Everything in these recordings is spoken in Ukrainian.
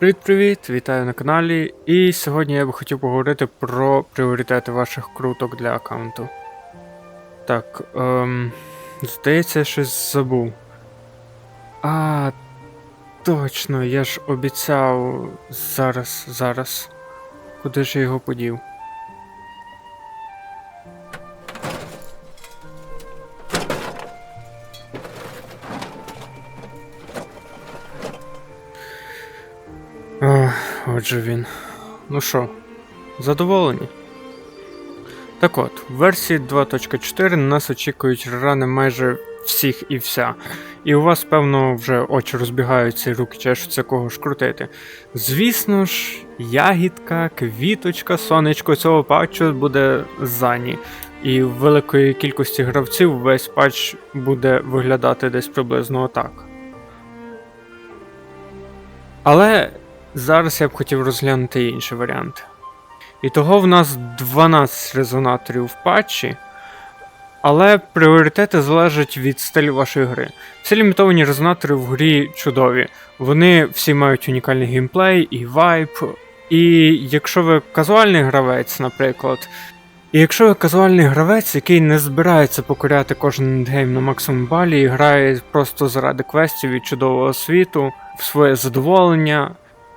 Привіт-привіт! Вітаю на каналі. І сьогодні я би хотів поговорити про пріоритети ваших круток для аккаунту. Так, ем, здається, я щось забув. А, точно, я ж обіцяв зараз, зараз. Куди ж я його подів? Отже він. Ну що, задоволені? Так от, в версії 2.4 на нас очікують рани майже всіх і вся. І у вас, певно, вже очі розбігаються і руки чешуться кого ж крутити. Звісно ж, ягідка, квіточка, сонечко цього патчу буде зані. І в великої кількості гравців весь патч буде виглядати десь приблизно отак. Але Зараз я б хотів розглянути інший варіант. І того в нас 12 резонаторів в патчі, але пріоритети залежать від стилю вашої гри. Всі лімітовані резонатори в грі чудові. Вони всі мають унікальний геймплей і вайб. І якщо ви казуальний гравець, наприклад, і якщо ви казуальний гравець, який не збирається покоряти кожен ендгейм на максимум балі і грає просто заради квестів і чудового світу в своє задоволення,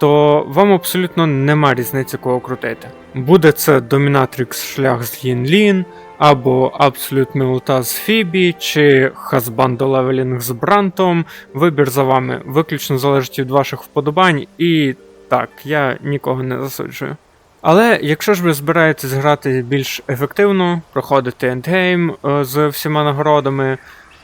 то вам абсолютно нема різниці кого крутити. Буде це Домінатрікс шлях з Лін-Лін, або Абсолют Мілута з Фібі, чи Хазбандо Левелінг з Брантом. Вибір за вами виключно залежить від ваших вподобань, і так, я нікого не засуджую. Але якщо ж ви збираєтесь грати більш ефективно, проходити ендгейм е, з всіма нагородами,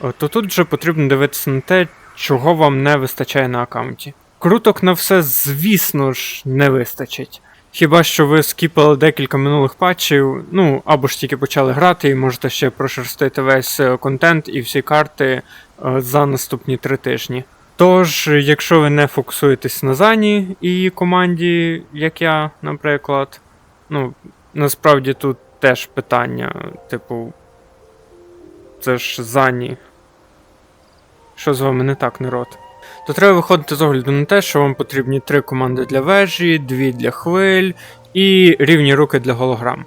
е, то тут вже потрібно дивитися на те, чого вам не вистачає на аккаунті. Круток на все, звісно ж, не вистачить. Хіба що ви скіпали декілька минулих патчів, ну або ж тільки почали грати, і можете ще прошерстити весь е, контент і всі карти е, за наступні три тижні. Тож, якщо ви не фокусуєтесь на Зані і її команді, як я, наприклад, ну, насправді тут теж питання, типу, це ж Зані. Що з вами не так, народ? То треба виходити з огляду на те, що вам потрібні три команди для вежі, дві для хвиль і рівні руки для голограм.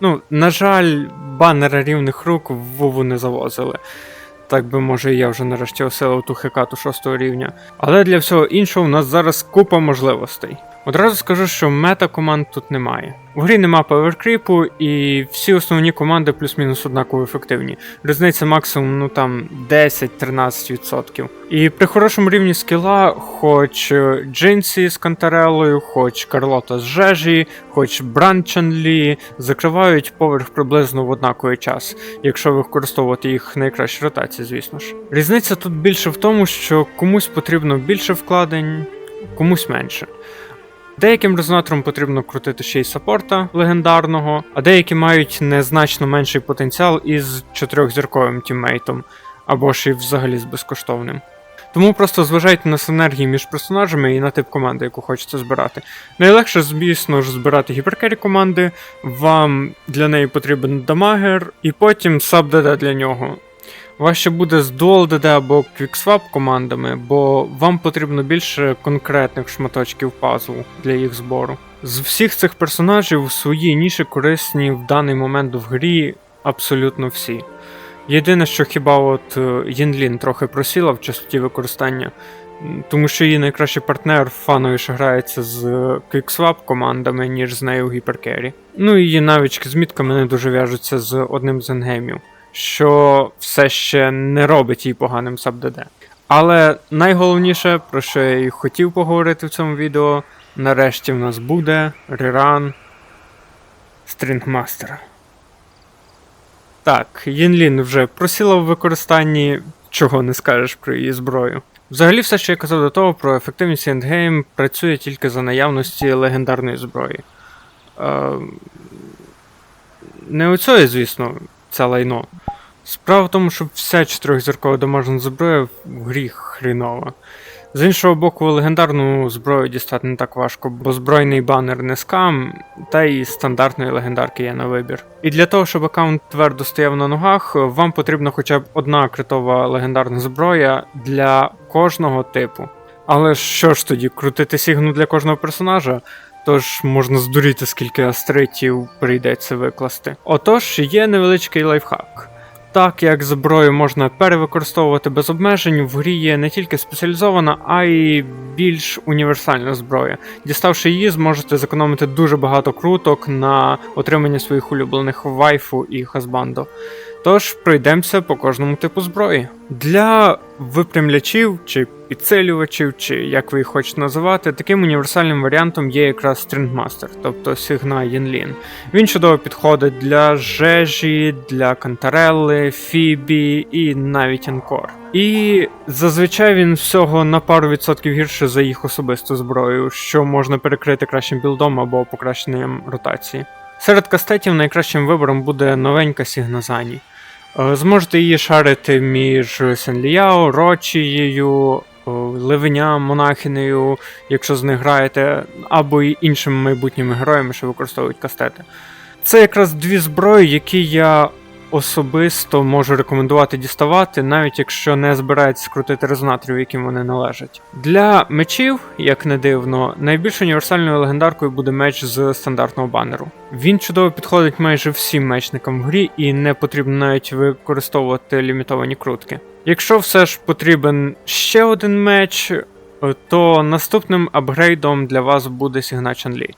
Ну, на жаль, банера рівних рук в Вову не завозили. Так би, може, я вже нарешті осилив ту хекату 6 рівня. Але для всього іншого у нас зараз купа можливостей. Одразу скажу, що мета команд тут немає. В грі нема паверкріпу, і всі основні команди плюс-мінус однаково ефективні. Різниця максимум ну там 10-13%. І при хорошому рівні скіла, хоч Джинсі з Кантарелою, хоч Карлота з Жежі, хоч Бранчан Лі закривають поверх приблизно в однаковий час, якщо використовувати їх найкращі ротації, звісно ж. Різниця тут більше в тому, що комусь потрібно більше вкладень, комусь менше. Деяким резонаторам потрібно крутити ще й саппорта легендарного, а деякі мають незначно менший потенціал із чотирьохзірковим тіммейтом, або ж і взагалі з безкоштовним. Тому просто зважайте на синергії між персонажами і на тип команди, яку хочете збирати. Найлегше, звісно ж, збирати гіперкері команди, вам для неї потрібен дамагер, і потім саб-ДД для нього. Важче буде з Dual DD або QuickSwap командами, бо вам потрібно більше конкретних шматочків пазлу для їх збору. З всіх цих персонажів свої ніші корисні в даний момент в грі абсолютно всі. Єдине, що хіба от Єнлін трохи просіла в частоті використання, тому що її найкращий партнер фановіше грається з QuickSwap командами, ніж з нею в гіперкері. Ну і її навички з мітками не дуже в'яжуться з одним з енгеймів що все ще не робить її поганим саб-ДД. Але найголовніше, про що я і хотів поговорити в цьому відео, нарешті в нас буде реран Стрінгмастера. Так, Єнлін вже просіла в використанні, чого не скажеш про її зброю. Взагалі, все, що я казав до того, про ефективність ендгейм працює тільки за наявності легендарної зброї. Е, Не оцьої, звісно, це лайно. Справа в тому, що вся чотирьохзіркова дамажна зброя в грі хрінова. З іншого боку, легендарну зброю дістати не так важко, бо збройний банер не скам, та й стандартної легендарки є на вибір. І для того, щоб аккаунт твердо стояв на ногах, вам потрібна хоча б одна критова легендарна зброя для кожного типу. Але що ж тоді, крутити сігну для кожного персонажа? Тож можна здуріти, скільки астритів прийдеться викласти. Отож, є невеличкий лайфхак. Так як зброю можна перевикористовувати без обмежень, в грі є не тільки спеціалізована, а й більш універсальна зброя. Діставши її, зможете зекономити дуже багато круток на отримання своїх улюблених вайфу і хазбандо. Тож пройдемося по кожному типу зброї. Для випрямлячів чи підсилювачів, чи як ви їх хочете називати, таким універсальним варіантом є якраз Stringmaster, тобто Сигна Єнлін. Він чудово підходить для жежі, для кантарелли, фібі і навіть анкор. І зазвичай він всього на пару відсотків гірше за їх особисту зброю, що можна перекрити кращим білдом або покращенням ротації. Серед кастетів найкращим вибором буде новенька Сігназані. Е, Зможете її шарити між Сенліяо, Рочією, е, Монахінею, якщо з них граєте, або й іншими майбутніми героями, що використовують кастети. Це якраз дві зброї, які я особисто можу рекомендувати діставати, навіть якщо не збирається скрутити резонаторів, яким вони належать. Для мечів, як не дивно, найбільш універсальною легендаркою буде меч з стандартного банеру. Він чудово підходить майже всім мечникам в грі і не потрібно навіть використовувати лімітовані крутки. Якщо все ж потрібен ще один меч, то наступним апгрейдом для вас буде Сігна Чанлі.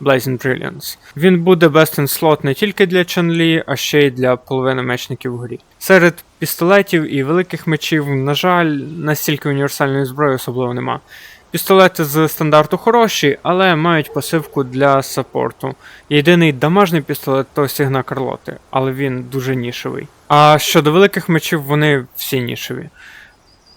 Blazing Brilliance. Він буде best in slot не тільки для Чанлі, а ще й для половини мечників в грі. Серед пістолетів і великих мечів, на жаль, настільки універсальної зброї особливо нема. Пістолети з стандарту хороші, але мають пасивку для саппорту. Єдиний дамажний пістолет то Сігна Карлоти, але він дуже нішевий. А щодо великих мечів, вони всі нішеві.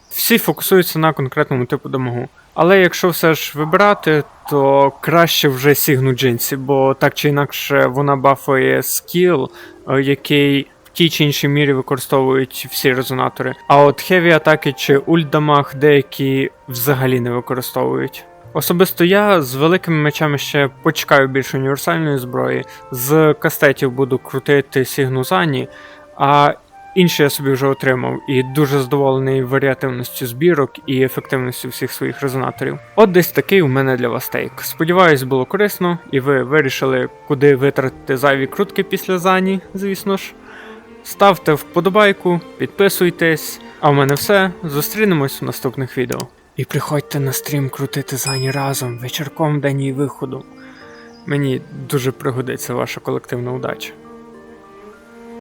Всі фокусуються на конкретному типу дамагу. Але якщо все ж вибирати, то краще вже сігну джинсі, бо так чи інакше вона бафує скіл, е, який в тій чи іншій мірі використовують всі резонатори. А от хеві атаки чи ультдамаг деякі взагалі не використовують. Особисто я з великими мечами ще почекаю більш універсальної зброї. З кастетів буду крутити Сігну Зані, а інші я собі вже отримав і дуже задоволений варіативністю збірок і ефективністю всіх своїх резонаторів. От десь такий у мене для вас тейк. Сподіваюсь, було корисно, і ви вирішили, куди витратити зайві крутки після Зані, звісно ж. Ставте вподобайку, підписуйтесь. А в мене все. Зустрінемось в наступних відео. І приходьте на стрім крутити Зані разом вечірком в день її виходу. Мені дуже пригодиться ваша колективна удача.